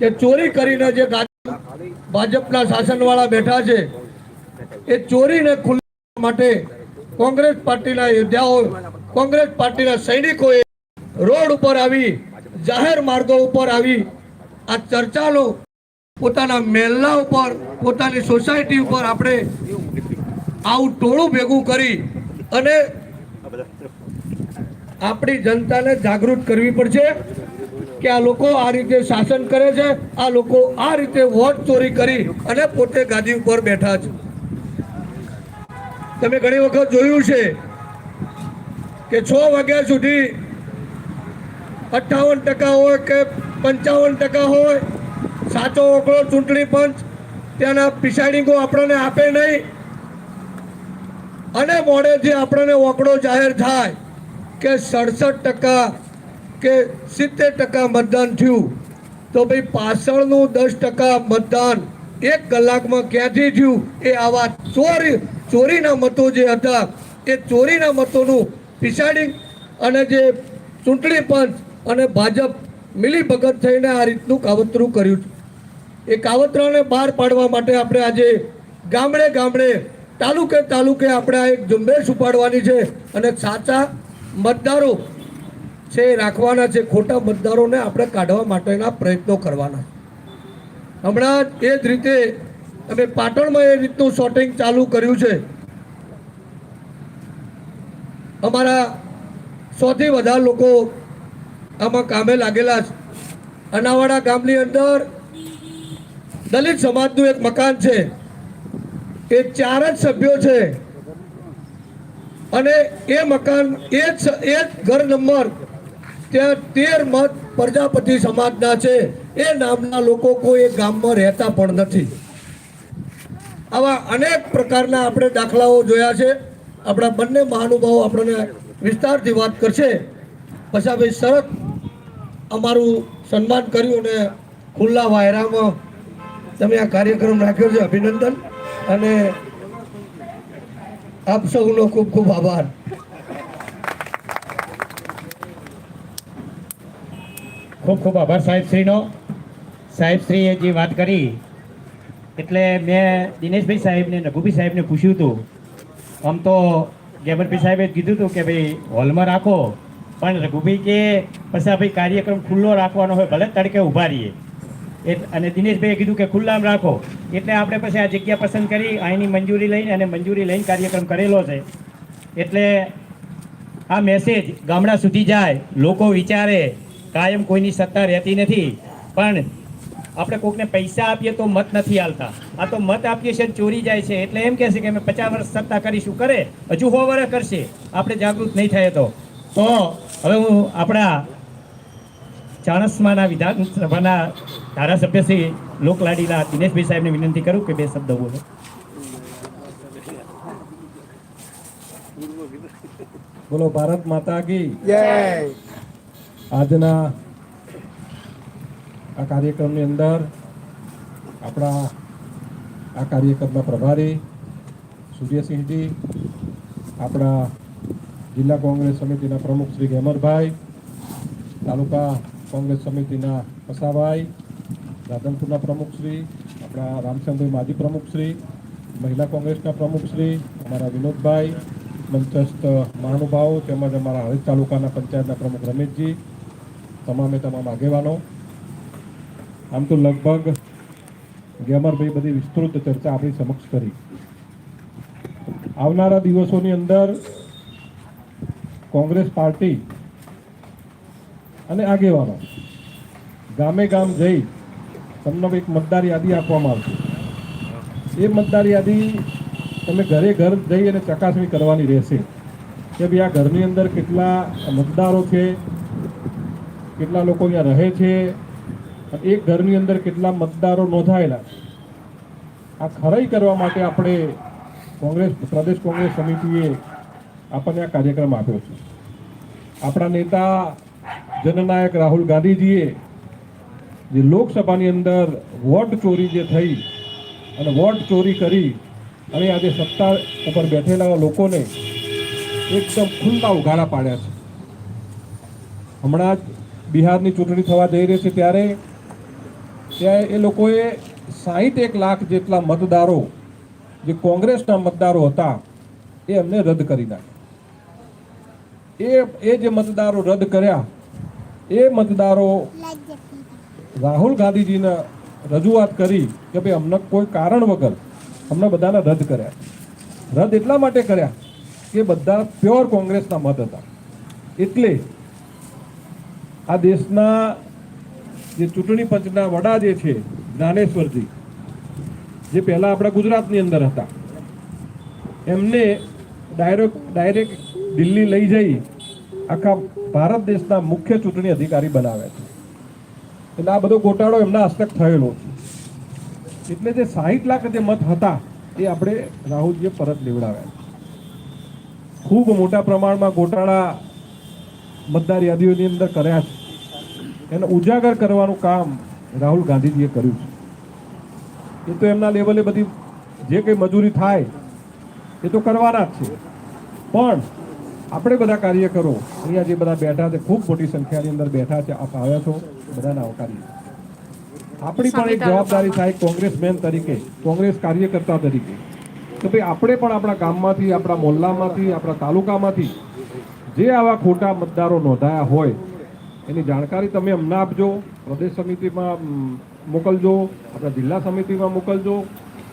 કે ચોરી કરીને જે ભાજપના શાસનવાળા બેઠા છે, એ ચોરીને ખુલ્લા માટે કોંગ્રેસ પાર્ટીના યોદ્ધાઓ, કોંગ્રેસ પાર્ટીના સૈનિકોએ રોડ ઉપર આવી, જાહેર માર્ગો ઉપર આવી, આ ચર્ચાનો પોતાના મહેલા ઉપર, પોતાની સોસાયટી ઉપર આપણે આવું ટોળું ભેગું કરી અને આપણી જનતાને જાગૃત કરવી પડશે. કે આ લોકો આ રીતે શાસન કરે છે, આ લોકો આ રીતે વોટ ચોરી કરી અને પોતે ગાદી ઉપર બેઠા છે. તમે ઘણી વખત જોયું છે કે છ વાગ્યા સુધી અઠ્ઠાવન ટકા હોય કે પંચાવન ટકા હોય, સાચો ઓકળો ચૂંટણી પંચ ત્યાંના પિસાડીંગો આપણને આપે નહીં અને મોડેથી આપણને ઓકળો જાહેર થાય કે સડસઠ ટકા કે સિત્તેર ટકા મતદાન થયું, તો ભાઈ પાછળનું દસ ટકા મતદાન એક કલાકમાં ક્યાંથી થયું? એ આવા ચોરી, ચોરીના મતો જે હતા, એ ચોરીના મતોનું પિસાડિંગ અને જે ચૂંટણી પંચ અને ભાજપ મિલીભગત થઈને આ રીતનું કાવતરું કર્યું છે. એ કાવતરાને બહાર પાડવા માટે આપણે આજે ગામડે ગામડે, તાલુકે તાલુકે આપણે આ એક ઝુંબેશ ઉપાડવાની છે અને સાચા મતદારો છે એ રાખવાના છે ખોટા મતદારોને આપણે કાઢવા માટેના પ્રયત્નો કરવાના. હમણાં એ જ રીતે અમે પાટણમાં એ રીતનું શોટિંગ ચાલુ કર્યું છે. અમારા સૌથી વધારે લોકો આમાં કામે લાગેલા છે. અનાવાડા ગામની અંદર દલિત સમાજનું એક મકાન છે. એ ચાર જ સભ્યો છે. અને એ મકાન એ જ એ જ ઘર નંબર ત્યાં તેર મત પ્રજાપતિ સમાજના છે. એ નામના લોકો કોઈ એક ગામમાં રહેતા પણ નથી. આવા અનેક પ્રકારના આપણે દાખલાઓ જોયા છે. આપણા બંને મહાનુભાવો આપણને વિસ્તારથી વાત કરશે. પછી ભાઈ સરસ અમારું સન્માન કર્યું અને ખુલ્લા વાયરામાં તમે આ કાર્યક્રમ રાખ્યો છે. અભિનંદન. અને આપ સૌનો ખૂબ ખૂબ આભાર. ખૂબ ખૂબ આભાર સાહેબશ્રીનો સાહેબશ્રીએ જે વાત કરી, એટલે મેં દિનેશભાઈ સાહેબને રઘુભાઈ સાહેબને પૂછ્યું હતું. આમ તો ગેમરભાઈ સાહેબે કીધું હતું કે ભાઈ, હોલમાં રાખો, પણ રઘુભાઈ કે પછી ભાઈ કાર્યક્રમ ખુલ્લો રાખવાનો હોય, ભલે તડકે ઊભા રહીએ. અને દિનેશભાઈએ કીધું કે ખુલ્લામાં રાખો. એટલે આપણે પછી આ જગ્યા પસંદ કરી, અહીંની મંજૂરી લઈને અને મંજૂરી લઈને કાર્યક્રમ કરેલો છે. એટલે આ મેસેજ ગામડા સુધી જાય, લોકો વિચારે કાયમ કોઈની સત્તા રહેતી નથી. પણ આપણે કોકને પૈસા આપીએ તો મત નથી હાલતા. આ તો મત આપીએ છે ને ચોરી જાય છે. એટલે એમ કહે છે કે અમે પચાસ વર્ષ સત્તા કરીશું કરે? હજુ સો વર્ષ કરશે. આપણે જાગૃત નહીં થાય તો. તો હવે હું આપણા ચાણસમાના વિધાનસભાના ધારાસભ્ય શ્રી લોકલાડીલા દિનેશભાઈ સાહેબને વિનંતી કરું કે બે શબ્દ બોલો. બોલો ભારત માતા કી. જય. આજના આ કાર્યક્રમની અંદર આપણા આ કાર્યક્રમના પ્રભારી સૂર્યસિંહજી, આપણા જિલ્લા કોંગ્રેસ સમિતિના પ્રમુખ શ્રી ગેમરભાઈ, તાલુકા કોંગ્રેસ સમિતિના પસાભાઈ રાધનપુરના પ્રમુખશ્રી આપણા રામચંદ્ર માજી પ્રમુખશ્રી મહિલા કોંગ્રેસના પ્રમુખશ્રી અમારા વિનોદભાઈ, મંચસ્થ મહાનુભાવો તેમજ અમારા હળદ તાલુકાના પંચાયતના પ્રમુખ રમેશજી તમામે તમામ આગેવાનો. આમ તો લગભગ ગેમરભાઈ બધી વિસ્તૃત ચર્ચા આપણી સમક્ષ કરી. આવનારા દિવસોની અંદર કોંગ્રેસ પાર્ટી અને આગેવાનો ગામે ગામ જઈ તમને એક મતદાર યાદી આપવામાં આવશે. એ મતદાર યાદી તમે ઘરે ઘર જઈ અને ચકાસણી કરવાની રહેશે કે ભાઈ આ ઘરની અંદર કેટલા મતદારો છે કેટલા લોકો અહીંયા રહે છે? એક ઘરની અંદર કેટલા મતદારો નોંધાયેલા? આ ખરાઈ કરવા માટે આપણે કોંગ્રેસ, પ્રદેશ કોંગ્રેસ સમિતિએ આપણને આ કાર્યક્રમ આપ્યો છે. આપણા નેતા જનનાયક રાહુલ ગાંધીજીએ જે લોકસભાની અંદર વોટ ચોરી જે થઈ અને વોટ ચોરી કરી અને આજે સત્તા ઉપર બેઠેલા લોકોને એકદમ ખુલ્લા ઉઘાડા પાડ્યા છે. હમણાં જ બિહારની ચૂંટણી થવા જઈ રહી છે ત્યારે ત્યાં એ લોકોએ સાહીઠ એક લાખ જેટલા મતદારો, જે કોંગ્રેસના મતદારો હતા, એ એમને રદ કરી નાખ્યા. એ એ જે મતદારો રદ કર્યા, એ મતદારો રાહુલ ગાંધીજીને રજૂઆત કરી કે ભાઈ અમને કોઈ કારણ વગર અમને બધાને રદ કર્યા. રદ એટલા માટે કર્યા કે બધા પ્યોર કોંગ્રેસના મત હતા. એટલે આ દેશના જે ચૂંટણી પંચના વડા જે છે, જ્ઞાનેશ્વરજી, જે પહેલા આપણા ગુજરાતની અંદર હતા, એમને ડાયરેક્ટ ડાયરેક્ટ દિલ્હી લઈ જઈ આખા ભારત દેશના મુખ્ય ચૂંટણી અધિકારી બનાવ્યા છે. એટલે આ બધો ગોટાળો એમના હસ્તક થયેલો છે. એટલે જે સાહીઠ લાખ જે મત હતા, એ આપણે રાહુલજીએ પરત લેવડાવ્યા ખૂબ મોટા પ્રમાણમાં ગોટાળા મતદાર યાદીઓની અંદર કર્યા છે. એને ઉજાગર કરવાનું કામ રાહુલ ગાંધીજીએ કર્યું છે. એ તો એમના લેવલે બધી જે કંઈ મજૂરી થાય એ તો કરવાના જ છે. પણ આપણે બધા કાર્યકરો અહીંયા જે બધા બેઠા છે ખૂબ મોટી સંખ્યાની અંદર બેઠા છે આપ આવ્યા છો બધાને આવકારીએ આપણી પણ એક જવાબદારી થાય કોંગ્રેસમેન તરીકે કોંગ્રેસ કાર્યકર્તા તરીકે. કે ભાઈ આપણે પણ આપણા ગામમાંથી આપણા મોહલ્લામાંથી આપણા તાલુકામાંથી જે આવા ખોટા મતદારો નોંધાયા હોય એની જાણકારી તમે અમને આપજો, પ્રદેશ સમિતિમાં મોકલજો, આપણા જિલ્લા સમિતિમાં મોકલજો,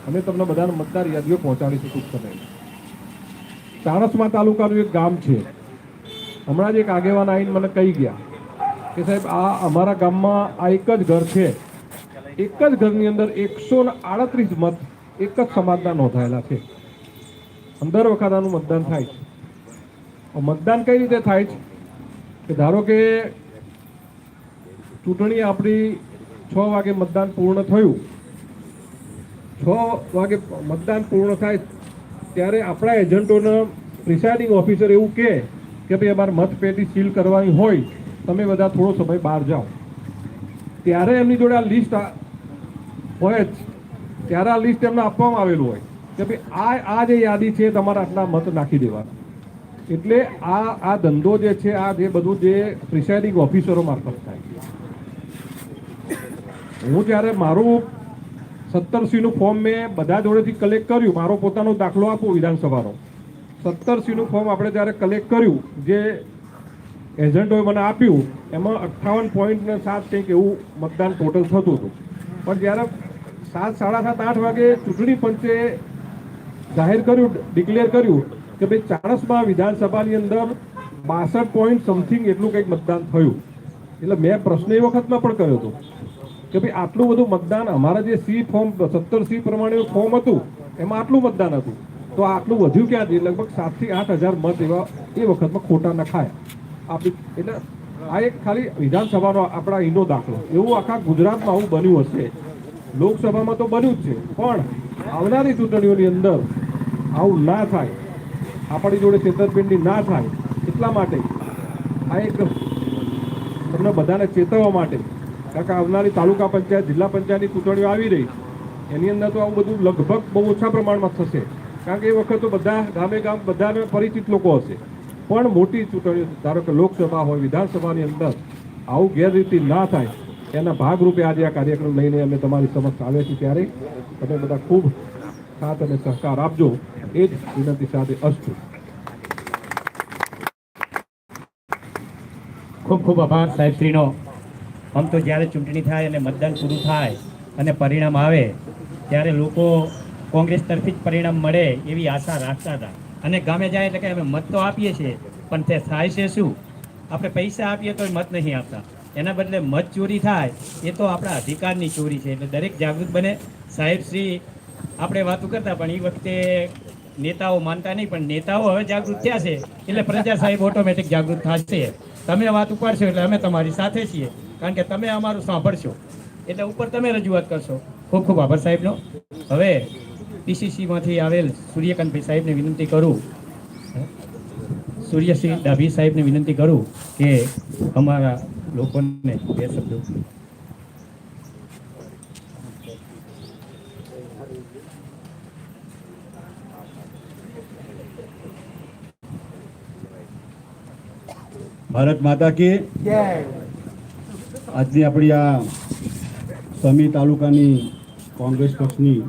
અમે તમને બધાને મતદાર યાદીઓ પહોંચાડીશું ટૂંક સમયમાં ચાણસમા તાલુકાનું એક ગામ છે. હમણાં જ એક આગેવાન આવીને મને કહી ગયા કે સાહેબ, આ અમારા ગામમાં આ એક જ ઘર છે. એક જ ઘરની અંદર એકસો ને આડત્રીસ મત એક જ સમાજના નોંધાયેલા છે. અંદર વખત આનું મતદાન થાય છે. મતદાન કઈ રીતે થાય છે? કે ધારો કે ચૂંટણી આપણી છ વાગે મતદાન પૂર્ણ થયું. છ વાગે મતદાન પૂર્ણ થાય ત્યારે આપણા એજન્ટોને પ્રિસાઇડિંગ ઓફિસર એવું કહે કે ભાઈ, અમારે મતપેટી સીલ કરવાની હોય. તમે બધા થોડો સમય બહાર જાઓ. ત્યારે એમની જોડે આ લિસ્ટ હોય જ. ત્યારે આ લિસ્ટ એમને આપવામાં આવેલું હોય કે ભાઈ, આ આ જે યાદી છે, તમારે આટલા મત નાખી દેવાના. એટલે આ આ ધંધો જે છે, આ જે બધું જે પ્રિસાઇડિંગ ઓફિસરો મારફત થાય. હું જ્યારે મારું સત્તરનું ફોર્મ મેં બધા જોડેથી કલેક્ટ કર્યું, મારો પોતાનો દાખલો આપો વિધાનસભાનો. સત્તરનું ફોર્મ આપણે જ્યારે કલેક્ટ કર્યું, જે એજન્ટોએ મને આપ્યું, એમાં અઠ્ઠાવન પોઈન્ટ ને સાત કંઈક એવું મતદાન ટોટલ થતું હતું. પણ જ્યારે સાત, સાડા સાત, આઠ વાગે ચૂંટણી પંચે જાહેર કર્યું ડિક્લેર કર્યું કે ભાઈ ચાણસમાં વિધાનસભાની અંદર બાસઠ પોઈન્ટ સમથિંગ એટલું કંઈક મતદાન થયું. એટલે મેં પ્રશ્ન એ વખતમાં પણ કર્યો હતો. કે ભાઈ, આટલું બધું મતદાન, અમારા જે સી ફોર્મ સત્તર સી પ્રમાણે ફોર્મ હતું, એમાં આટલું મતદાન હતું. તો આટલું વધ્યું ક્યાંથી? લગભગ સાતથી આઠ હજાર મત એવા એ વખતમાં ખોટા નખાયા. આપણી એટલે આ એક ખાલી વિધાનસભાનો આપણા અહીંનો દાખલો. એવું આખા ગુજરાતમાં આવું બન્યું હશે. લોકસભામાં તો બન્યું જ છે. પણ આવનારી ચૂંટણીઓની અંદર આવું ના થાય. આપણી જોડે છેતરપિંડી ના થાય. એટલા માટે આ એક તમને બધાને ચેતવવા માટે કારણ કે આવનારી તાલુકા પંચાયત, જિલ્લા પંચાયતની ચૂંટણીઓ આવી રહી. એની અંદર તો આવું બધું લગભગ બહુ ઓછા પ્રમાણમાં થશે. કારણ કે એ વખત તો બધા ગામે ગામ બધાને પરિચિત લોકો હશે. પણ મોટી ચૂંટણીઓ ધારો કે લોકસભા હોય, વિધાનસભાની અંદર આવું ગેરરીતિ ના થાય, એના ભાગરૂપે આજે આ કાર્યક્રમ લઈને અમે તમારી સમક્ષ આવે છીએ ત્યારે. તમે બધા ખૂબ સાથ અને સહકાર આપજો. એ જ વિનંતી સાથે અસ્તુ. ખૂબ ખૂબ આભાર સાહેબશ્રીનો આમ તો જ્યારે ચૂંટણી થાય અને મતદાન પૂરું થાય અને પરિણામ આવે, ત્યારે લોકો કોંગ્રેસ તરફી જ પરિણામ મળે એવી આશા રાખતા હતા. અને ગામે જાય એટલે કે અમે મત તો આપીએ છીએ, પણ તે થાય છે શું? આપણે પૈસા આપીએ તો મત નહીં આપતા. એના બદલે મત ચોરી થાય, એ તો આપણા અધિકારની ચોરી છે. એટલે દરેક જાગૃત બને. સાહેબ શ્રી, આપણે વાતો કરતા, પણ એ વખતે નેતાઓ માનતા નહીં, પણ નેતાઓ હવે જાગૃત થયા છે. એટલે પ્રજા સાહેબ ઓટોમેટિક જાગૃત થશે. તમે વાત ઉપાડશો એટલે અમે તમારી સાથે છીએ. કારણ કે તમે અમારું સાંભળશો. એટલે ઉપર તમે રજૂઆત કરશો. ખૂબ ખૂબ આભાર સાહેબનો. હવે પીસીસીમાંથી આવેલ સૂર્યકાંતભાઈ સાહેબને વિનંતી કરું. સૂર્યસિંહ ડાભી સાહેબને વિનંતી કરું કે અમારા લોકોને બે શબ્દો. ભારત માતા કી આજની આપણી આ સમી તાલુકાની કોંગ્રેસ પક્ષની